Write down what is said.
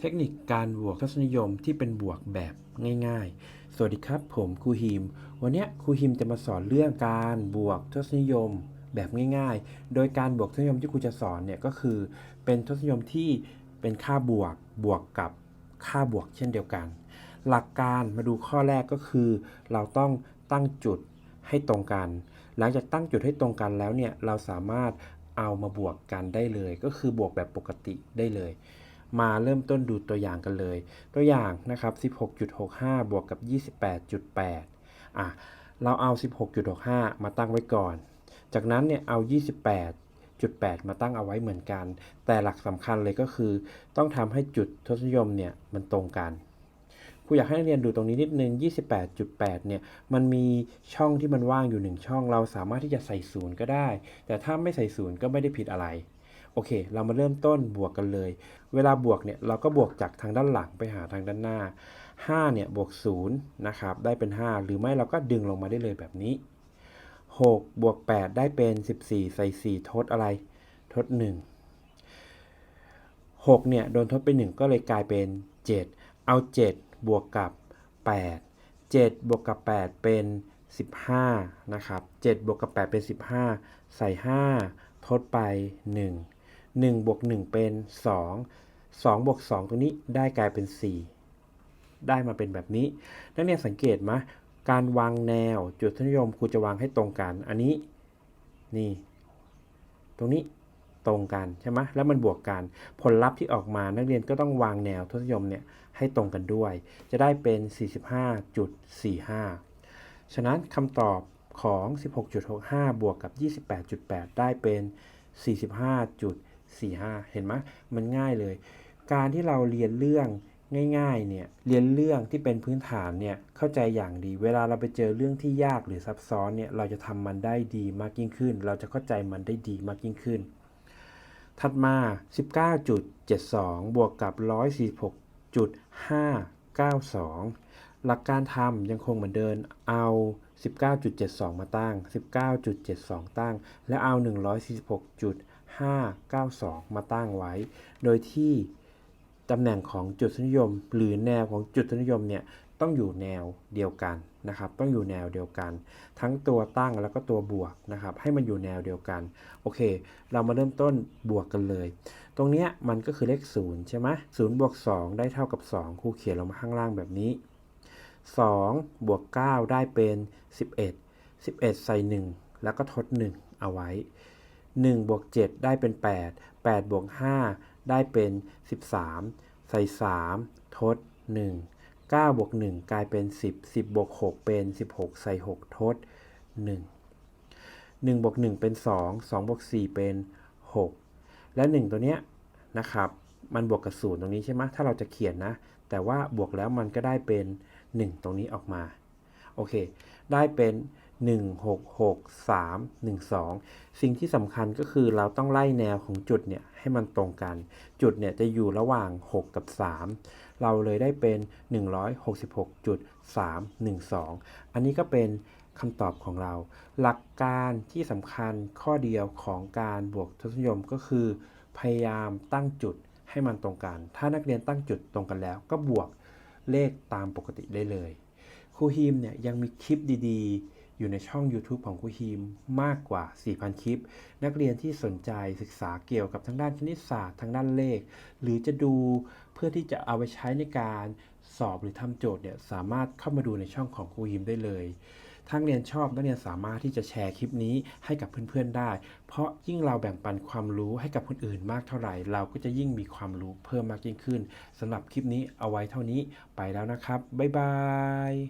เทคนิคการบวกทศนิยมที่เป็นบวกแบบง่ายๆ สวัสดีครับ ผมครูฮิม วันนี้ครูฮิมจะมาสอนเรื่องการบวกทศนิยมแบบง่ายๆ โดยการบวกทศนิยมที่ครูจะสอนเนี่ยก็คือ เป็นทศนิยมที่เป็นค่าบวกบวกกับค่าบวกเช่นเดียวกัน หลักการมาดูข้อแรกก็คือ เราต้องตั้งจุดให้ตรงกัน หลังจากตั้งจุดให้ตรงกันแล้วเนี่ยเราสามารถเอามาบวกกันได้เลย ก็คือบวกแบบปกติได้เลย มาเริ่มต้นดูตัวอย่างกันเลย ตัวอย่างนะครับ 16.65 บวกกับ 28.8 อะ เราเอา 16.65 มาตั้งไว้ก่อน จากนั้นเนี่ยเอา 28.8 มาตั้งเอาไว้เหมือนกัน แต่หลักสำคัญเลยก็คือ ต้องทำให้จุดทศนิยมเนี่ยมันตรงกันครูอยากให้นักเรียนดูตรงนี้นิดนึง 28.8 เนี่ย มันมีช่องที่มันว่างอยู่ 1 ช่อง เราสามารถที่จะใส่ศูนย์ก็ได้ แต่ถ้าไม่ใส่ศูนย์ก็ไม่ได้ผิดอะไร โอเค เรามาเริ่มต้นบวกกันเลย เวลาบวกเนี่ยเราก็บวกจากทางด้านหลังไปหาทางด้านหน้า 5 เนี่ยบวก0นะครับได้เป็น 5 หรือไม่เราก็ดึงลงมาได้เลยแบบนี้ 6 บวก 8 ได้เป็น 14 ใส่ 4 ทดอะไร ทด 1 6 เนี่ยโดนทดไป1ก็เลยกลายเป็น 7 เอา 7 บวกกับ 8 7 บวกกับ 8 เป็น 15 นะครับ 7 บวกกับ 8 เป็น 15 ใส่ 5 ทดไป 1 1บวก1เป็น 2 2บวก2ตรงนี้ได้กลายเป็น 4 ได้มาเป็นแบบนี้ นักเรียนสังเกตไหมการวางแนวจุดทศนิยมครูจะวางให้ตรงกัน อันนี้นี่ ตรงนี้ตรงกันใช่ไหมแล้วมันบวกกัน ผลลัพธ์ที่ออกมานักเรียนก็ต้องวางแนวทศนิยมเนี่ยให้ตรงกันด้วย จะได้เป็น 45.45 ฉะนั้นคำตอบของ 16.65 บวกกับ 28.8 ได้เป็น 45.45 เห็นไหมมันง่ายเลย การที่เราเรียนเรื่องง่ายๆเนี่ยเรียนเรื่องที่เป็นพื้นฐานเนี่ยเข้าใจอย่างดี เวลาเราไปเจอเรื่องที่ยากหรือซับซ้อนเนี่ยเราจะทำมันได้ดีมากยิ่งขึ้น เราจะเข้าใจมันได้ดีมากยิ่งขึ้น ถัดมา 19.72 บวกกับ 146.592 หลักการทำยังคงเหมือนเดิมเอา 19.72 มาตั้ง 19.72 ตั้ง และเอา 592 มาตั้งไว้ โดยที่ตำแหน่งของจุดทศนิยม หรือแนวของจุดทศนิยมเนี่ยต้องอยู่แนวเดียวกันนะครับ ต้องอยู่แนวเดียวกัน ทั้งตัวตั้งแล้วก็ตัวบวกนะครับ ให้มันอยู่แนวเดียวกัน โอเค เรามาเริ่มต้นบวกกันเลย ตรงเนี้ยมันก็คือเลข0ใช่ไหมศูนย์บวก2ได้เท่ากับ 2 ครูเขียนลงมาข้างล่างแบบนี้ 2 บวก 9 ได้เป็น 11 11 ใส่ 1 แล้วก็ทด 1 เอาไว้ 1บวก7ได้เป็น 8 8บวก5ได้เป็น 13 ใส่ 3 ทด 1 9บวก1กลายเป็น 10 10บวก6เป็น 16 ใส่ 6 ทด 1 1บวก1เป็น 2 2บวก4เป็น 6 และ 1 ตัวเนี้ยนะครับ มันบวกกับ0ตรงนี้ใช่ไหมถ้าเราจะเขียนนะ แต่ว่าบวกแล้วมันก็ได้เป็น 1 ตรงนี้ออกมา โอเค ได้เป็น 1 6 6 3 1 2 สิ่งที่สำคัญก็คือเราต้องไล่แนวของจุดเนี่ยให้มันตรงกัน จุดเนี่ยจะอยู่ระหว่าง 6 กับ 3 เราเลยได้เป็น 166.312 อันนี้ก็เป็นคำตอบของเรา หลักการที่สำคัญข้อเดียวของการบวกทศนิยมก็คือ พยายามตั้งจุดให้มันตรงกัน ถ้านักเรียนตั้งจุดตรงกันแล้ว ก็บวกเลขตามปกติได้เลย ครูฮีมเนี่ยยังมีคลิปดีๆ อยู่ในช่อง YouTube ของครูฮีมมากกว่า 4,000 คลิป นักเรียนที่สนใจศึกษาเกี่ยวกับทางด้านคณิตศาสตร์ทางด้านเลข หรือจะดูเพื่อที่จะเอาไปใช้ในการสอบหรือทำโจทย์เนี่ยสามารถเข้ามาดูในช่องของครูฮีมได้เลยถ้าเรียนชอบนักเรียนสามารถที่จะแชร์คลิปนี้ให้กับเพื่อนๆได้ เพราะยิ่งเราแบ่งปันความรู้ให้กับคนอื่นมากเท่าไหร่ เราก็จะยิ่งมีความรู้เพิ่มมากยิ่งขึ้นสำหรับคลิปนี้เอาไว้เท่านี้ไปแล้วนะครับ บ๊ายบาย